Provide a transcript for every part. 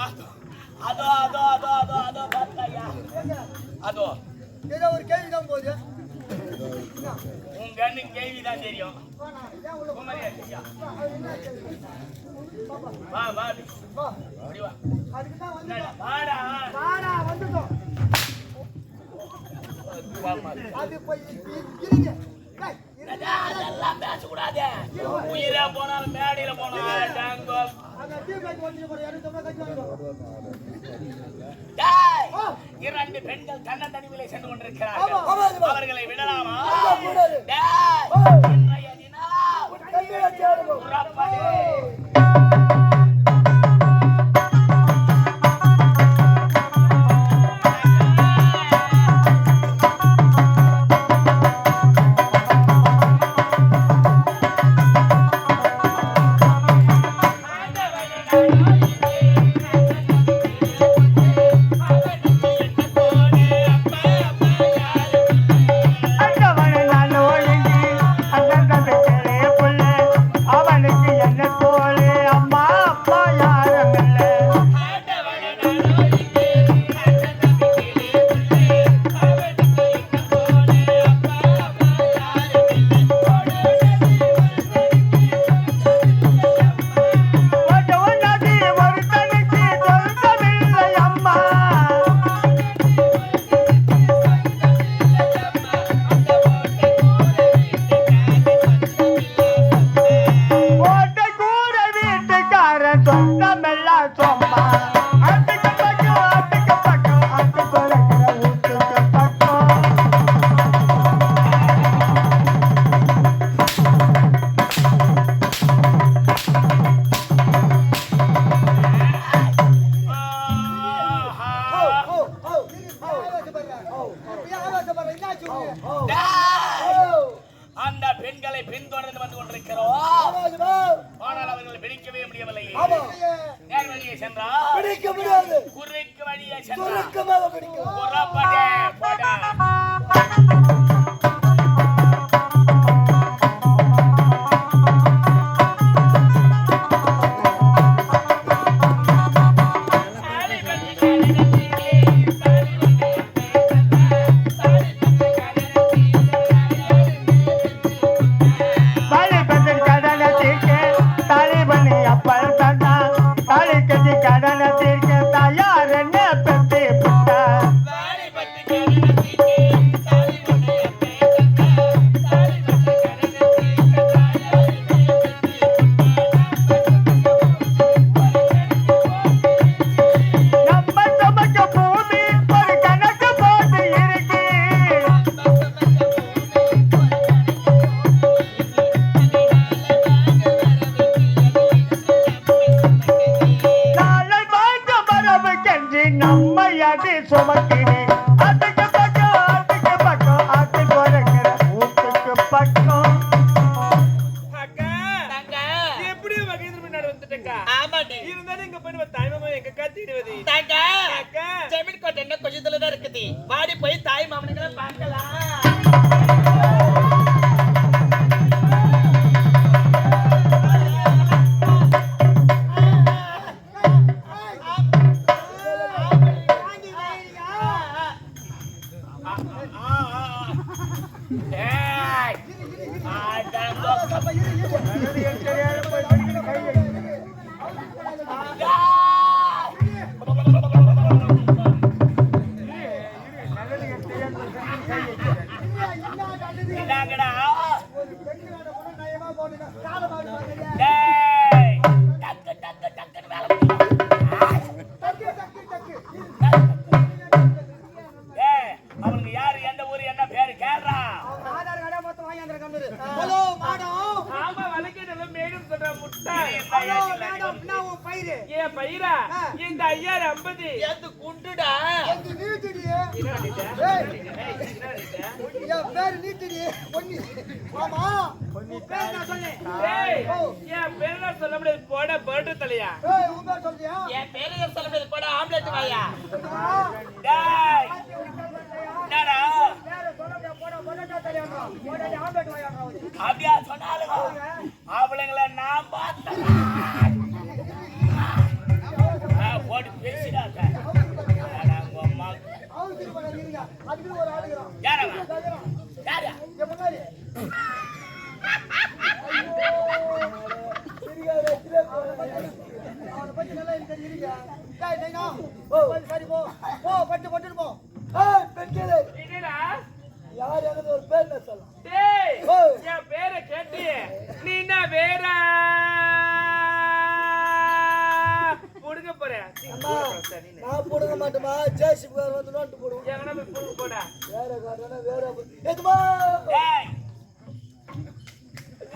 அதோ அதோ அதோ அதோ அதோ ஒரு கேள்வி? தான் போகுது உன் தெரியும் வா அது போய் இருங்க. அதெல்லாம் பேசக்கூடாது. உயிரே இரண்டு பெண்கள் கண்ண தனிவிலை சென்று கொண்டிருக்கிறார்கள். அவர்களை விடலாமா? நெருக்கமாக பிடிக்கும் ஆமாடி இருந்தாலும் எங்க போய் தாய்மாமன் எங்க காத்திடுவது தாக்கா ஜமீன் கோட்டை என்ன கொஞ்சத்துல தான் இருக்குது? வாடி போய் தாய் மாமனுங்களை பார்க்கலாம். ಆಗಡ உன் பேர் சொல்லு. என் முடியாது போட பர்டு தலையா என் பேரு சொல்ல முடியாது போட ஆம்லெட் வாயா? ஆ. டேய். என்னடா? பேரை சொல்ல முடியாது, போடா, பொண்டாட்டியா தெரியாதா? பொண்டாட்டி ஆம்பளைட்டு வாயாடா அவரு. அப்படியா சொன்னாலுங்க அவளுங்களை நான் பார்த்தேன் ஆ, போட்டு பேசிடாத அட, உங்க அம்மா. அவரு திரும்ப நான் இருங்க. அதுக்குன்னு ஒரு ஆளு இருக்கிறான். யாரவன்? கேக்குறான். யாரு? இங்க முன்னாடி. ஐயோ, சிரிக்காத, சிரிக்காத. அவனை பத்தி நல்லா எனக்கு தெரியுங்க. டேய், நைனா, சரி, போ. போ, பட்டு, பட்டுன்னு போ. ஏய், பெண்களே, என்னடா யார் எனக்கு ஒரு பேர் சொல்லலாம் டேய் ஓ. என் பேரை கேட்டியே நீ என்ன வேற புடுங்க போற நான் போடுங்க மாட்டோமா ஜேசிபி கார் வந்து நோட்டு போடுவோம் எங்கனா போய் புடுங்க போடா வேற காரணம் வேற எதுமா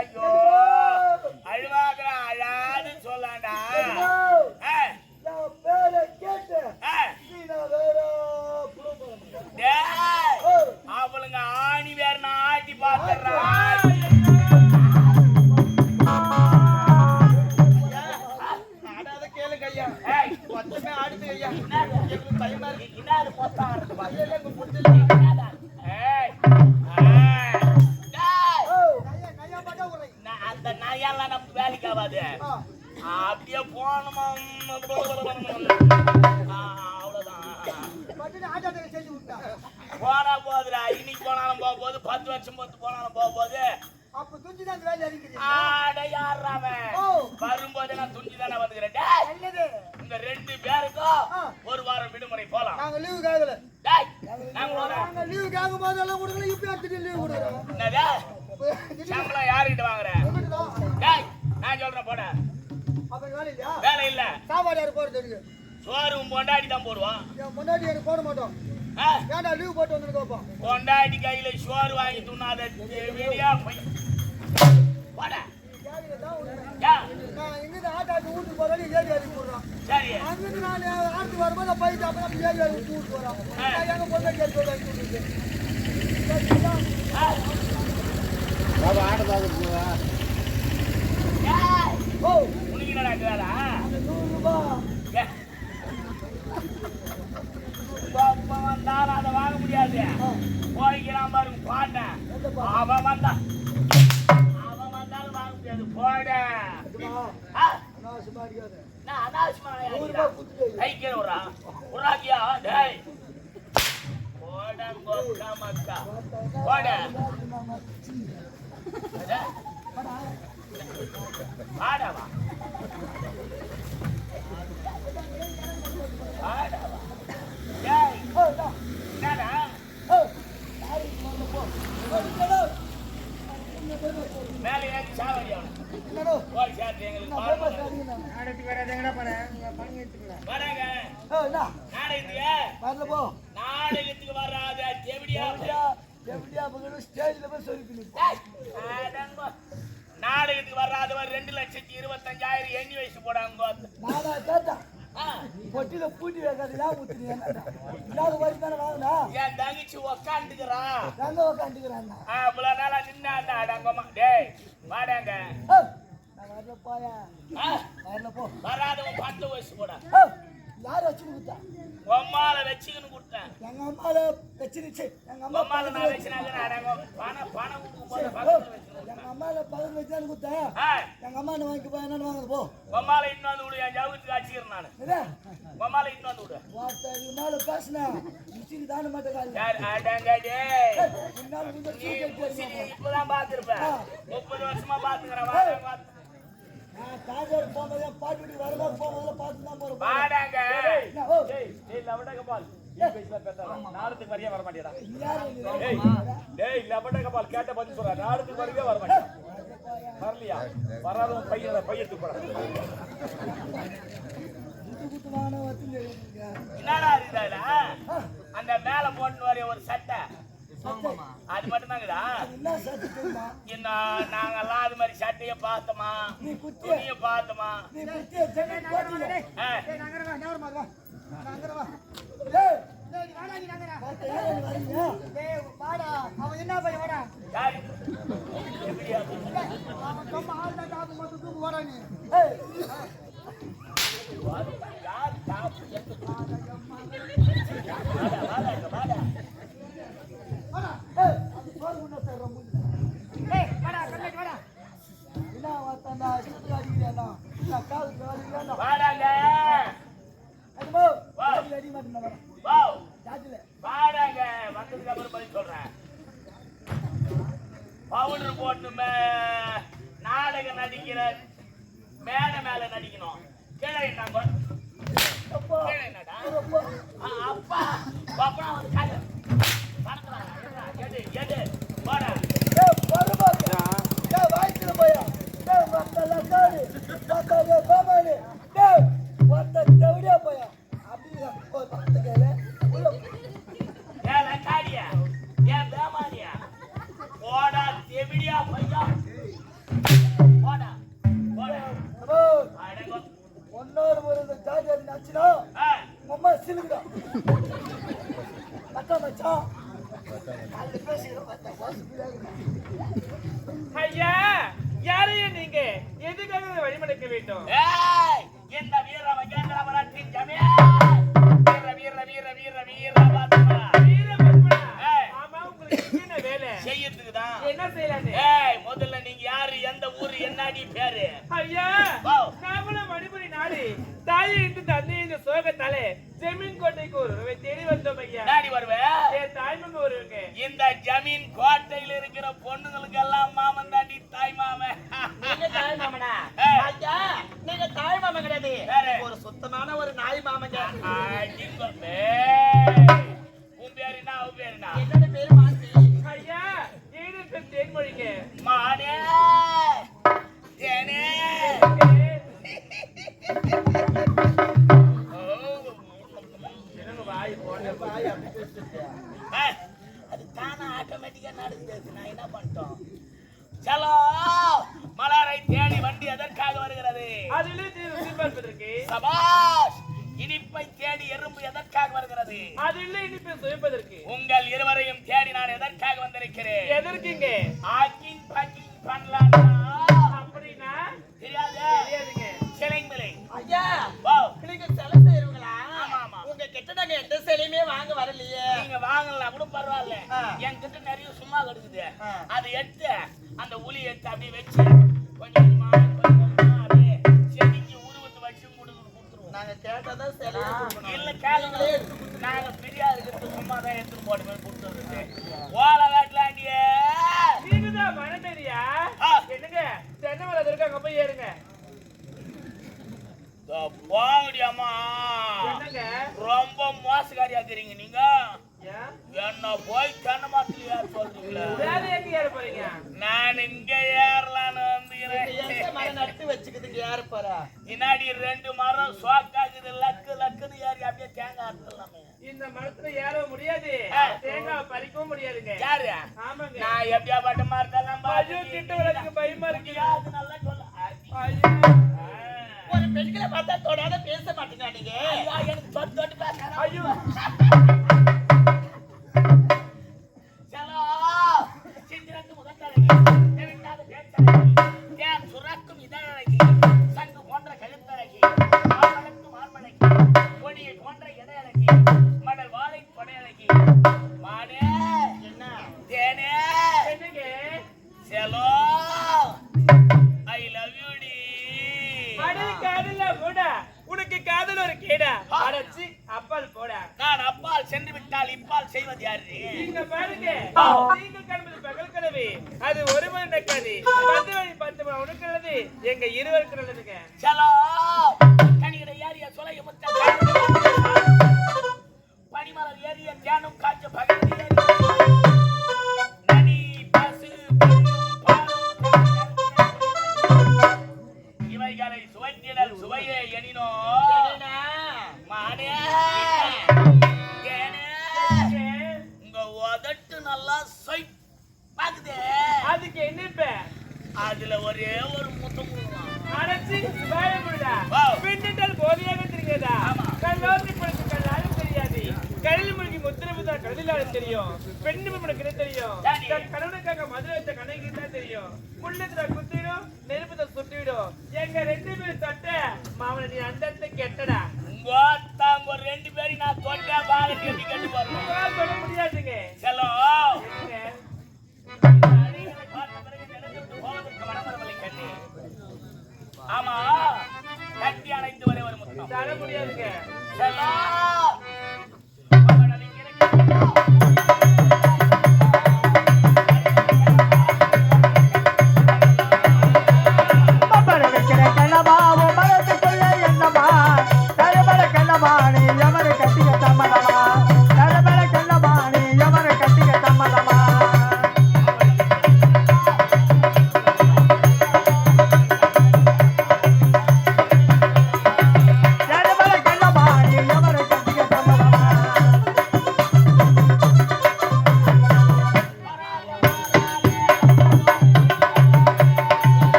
ஐயோ சொல்லாண்டா நான் துஞ்சி தானே வந்துக்கிறேன் நல்லது. இந்த ரெண்டு பேருக்கும். ஒரு வாரம் விடுமுறை போலாம். நாங்க லீவு டேய், நாங்க லீவு கேட்கும் போதெல்லாம் கொடுக்கல இப்ப எடுத்துட்டு லீவு கொடுக்குறோம். என்னது சம்பளம் யாருக்கிட்ட வாங்குற? டேய் நான் சொல்றேன் போட. வேலை இல்ல. சாப்பாடு யாரு போறது உன் பொண்டாடி தான் முன்னாடி எனக்கு போட மாட்டோம். ஏன்டா லீவு போட்டு வந்து கேட்போம் பொண்டாடி கையில சோறு வாங்கி துண்ணாத போய். போட. நான் இங்கிருந்து ஆட்டாட்டு வீட்டுக்கு போறேன் ஏறி அடிக்க போடுறான் சரி அங்கிருந்து நான் ஆட்டு வரும்போது போயிட்டு அப்புறம் அப்படி ஏறி ஏறி விட்டு விட்டு வரோம் நான் எங்க பொண்ணு கேட்டு சொல்றேன் ஆ. ஏய், ஓ உனக்கு என்னடா அந்த நூறு ரூபாய் ஏ. வந்தாலும் அதை வாங்க முடியாது போய்க்கிறான் பாருங்க பாட்டேன் அவன் வந்தான் அவன் வந்தாலும் வாங்க முடியாது போட அனாவசியமா அடிக்காத நான் அனாவசியமா நூறு. ரூபாய் கொடுத்துட்டு கைக்கு விட்றா. விட்றாக்கியா டேய். போட கொக்கா மக்கா போட. அட. ஆடவா ஆடவா டேய் என்னடா மேலே ஏறி சாவடி அவனை என்னடோ போய் சேர்த்து எங்களுக்கு நான் பாருங்க. பேப்பர் அடிக்கிறேன் நாடகத்துக்கு வராது எங்கடா போறேன் நீங்க பணம் எடுத்துக்கலாம் வராங்க ஏய் என்ன நாடகத்துக்கு வரல போ நாடகத்துக்கு வராத எப்படியா எப்படியா எப்படியா பக்கத்துல ஸ்டேஜ்ல போய் சொல்லி டேய், அடங்கோ. நாடகத்துக்கு வராதவர் ரெண்டு லட்சத்தி இருபத்தஞ்சாயிரம் எண்ணி வயசு போடாங்க நானா கேட்டேன் ஆ, பொட்டியில பூட்டி வைக்காது ஏன் ஊத்துறீங்க இல்லாத தானே வாங்கினா? என் தங்கச்சி உக்காந்துக்கிறான். எங்க உக்காந்துக்கிறான் அவ்வளவு நாளா நின்னாண்டா அடங்கம்மா. டேய் வாடாங்க. போயா. போ. வராதவன் பத்து வயசு போட யார் வச்சுன்னு கொடுத்தா? உம்மால வச்சுக்கின்னு கொடுத்தேன். எங்க அம்மால வச்சிருச்சு. எங்க அம்மா பணம் எங்க அம்மால பதில் வச்சு கொடுத்தேன். எங்க அம்மா என்ன வாங்கி என்னன்னு வாங்குது போ. உம்மால இன்னும் வந்து விடு என் ஜவுத்துக்கு அடிச்சுக்கிறேன் நானு. உம்மால இன்னும் வந்து விடு வார்த்தை இது மேல மிச்சிக்கு தாண்ட மாட்டேன் காலையில யார்? முசிறி இப்பதான் பார்த்திருப்ப. முப்பது வருஷமா பார்த்துக்கிறேன். தாஜார் போகும்போது பாட்டு வரதா போகும்போது பார்த்து தான் போறோம் வாடாங்க டேய் லவடக பால். நாடத்துக்கு வரையே வர மாட்டேடா டேய் லவடக பால் கேட்ட பதில் சொல்ற. நாடத்துக்கு வரையே வர மாட்டேன் வரலையா? வராத பையன் பையன் தூக்குறா என்னடா அந்த மேல போட்டு வரைய ஒரு சட்டை. அது மட்டும் தாங்கடா என்ன நாங்கெல்லாம் அது மாதிரி சட்டையை பார்த்தோமா? துணியை பார்த்தோமா? நீ வாடாங்க. அதுமோ வா. அடி மாட்டேன் வாடா வா, ஜாஜில வாடாங்க. வந்ததுக்கு அப்புறம் பதில் சொல்றேன். பவுடர் போட்டு மே- நாடகம் நடிக்கிற மேல மேல நடிக்கணும் கீழே என்ன அப்பா கீழே என்னடா அப்பா ஆ, அப்பா வந்து பணத்துல எடு எடு போட ஏய் போயா ஏய் மத்தல காடு மத்தல பாமானே ஏய் மத்த தேவடியா போயா அப்படி என்னடி பேரு. ஐயா. நாமளும் மணிபுரி நாடு. தாயை இன்று தந்தை இந்த சோகத்தாலே ஜமீன் கோட்டைக்கு ஒருவரை தேடி வந்தோம் ஐயா. நாடி வருவேன் என் தாய்மங்க ஒருவங்க. இந்த ஜமீன் கோட்டையில இருக்கிற பொண்ணுங்களுக்கு எல்லாம் மாமன் தாண்டி தாய் மாமன். நீங்க தாய் மாமனா. ஐயா நீங்க தாய் மாமன் கிடையாது. வேற. ஒரு சுத்தமான ஒரு நாய் மாமங்க அது தானா ஆட்டோமேட்டிக்கா நடந்தது நான் என்ன பண்ணிட்டோம் சலோ மலரை தேடி வண்டி எதற்காக வருகிறது சபாஷ் இனிப்பை தேடி எறும்பு எதற்காக வருகிறது அதிலே இனிப்பை சுவைப்பதற்கு. உங்கள் இருவரையும் தேடி நான் எதற்காக வந்திருக்கிறேன்? எதற்குங்க? என்கிட்ட நிறைய சும்மா கிடக்குது. அதை எடுத்து அந்த உளி எடுத்து அப்படியே வச்சு கொஞ்சம் கொஞ்சமா அப்படியே செடிக்கு உருவத்தை வச்சு கொடுத்து கொடுத்துருவோம். நாங்க கேட்டதா சிலையை கொடுக்கணும். இல்ல கேளுங்களே நாங்க பிரியா இருக்கிறது சும்மா தான் எடுத்துட்டு போட்டு போய் கொடுத்துருது ஓலை வேட்டலாண்டியே. நீங்க தான் மனமேரியா ஆ. என்னங்க? தென்னை மலை இருக்காங்க போய் ஏறுங்க. என்னங்க? ரொம்ப மோசக்காரியா இருக்கிறீங்க நீங்க. என்ன போய் தென்னை மரத்துல ஏற சொல்றீங்களா? வேற எங்க ஏற போறீங்க? நான் இங்க ஏறலான்னு வந்துக்கிறேன் நட்டு வச்சுக்கிறதுக்கு யாரு போறா? பின்னாடி ரெண்டு மரம் சோக்காக்குது லக்கு லக்குன்னு ஏறி அப்படியே தேங்காய் அறுத்துடலாமே. இந்த மரத்துல ஏற முடியாது. தேங்காய் பறிக்கவும் முடியாதுங்க. யாரு? ஆமாங்க. நான் எப்படியா பட்ட மரத்தெல்லாம் ஐயோ கிட்ட வரதுக்கு பயமா இருக்கு. அது நல்லா சொல்ல. ஐயோ ஒரு பெண்களை பார்த்தா தொடாத பேச மாட்டீங்க நீங்க? ஐயா, எனக்கு தொட்டு தொட்டு பேசுறேன். ஐயோ. மடல் வாழை என்ன? தேனே, என்னங்க? செலோ, you டி. அடே காதல போடா உனக்கு காதல் ஒரு கேடா. அடைச்சி அப்பால் போடா. நான் அப்பால் சென்று விட்டால் இப்பால் செய்வது யாரு? நீங்க பாருங்க. நீங்கள் காண்பது பகல் கனவு. அது ஒரு மணி நடக்காது பத்து மணி பத்து மணி உனக்கு எங்க இருவருக்கு நல்லதுங்க. சலோ. பாவனடி மாவன நீ அந்த கெட்டடா. உங்க ஒரு ரெண்டு